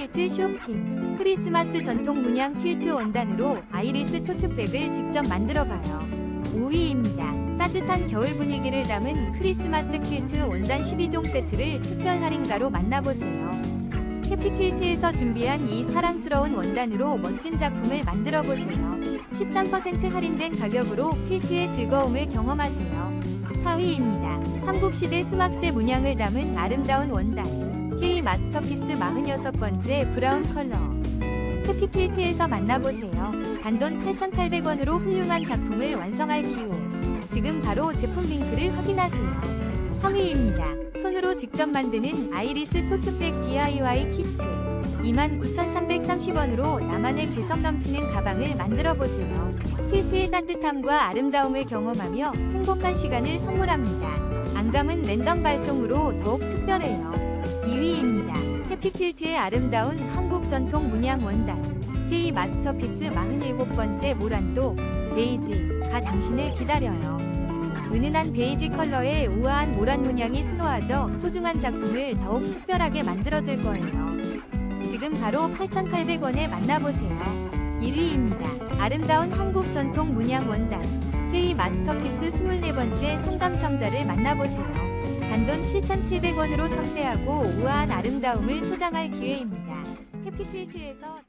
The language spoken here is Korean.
퀼트 쇼핑 크리스마스 전통 문양 퀼트 원단으로 아이리스 토트백을 직접 만들어봐요. 5위입니다. 따뜻한 겨울 분위기를 담은 크리스마스 퀼트 원단 12종 세트를 특별 할인가로 만나보세요. 해피 퀼트에서 준비한 이 사랑스러운 원단으로 멋진 작품을 만들어보세요. 13% 할인된 가격으로 퀼트의 즐거움을 경험하세요. 4위입니다. 삼국시대 수막새 문양을 담은 아름다운 원단 K 마스터피스 46번째 브라운 컬러 해피퀼트에서 만나보세요. 단돈 8,800원으로 훌륭한 작품을 완성할 기회 지금 바로 제품 링크를 확인하세요. 3위입니다. 손으로 직접 만드는 아이리스 토트백 DIY 키트 29,330원으로 나만의 개성 넘치는 가방을 만들어 보세요. 퀼트의 따뜻함과 아름다움을 경험하며 행복한 시간을 선물합니다. 안감은 랜덤 발송으로 더욱 특별해요. 2위입니다. 해피퀼트의 아름다운 한국 전통 문양 원단 K 마스터피스 47번째 모란도 베이지 가 당신을 기다려요. 은은한 베이지 컬러의 우아한 모란 문양이 수놓아져 소중한 작품을 더욱 특별하게 만들어줄 거예요. 지금 바로 8,800원에 만나보세요. 1위입니다. 아름다운 한국 전통 문양 원단 K 마스터피스 24번째 성감청자를 만나보세요. 단돈 7,700원으로 섬세하고 우아한 아름다움을 소장할 기회입니다. 해피퀼트에서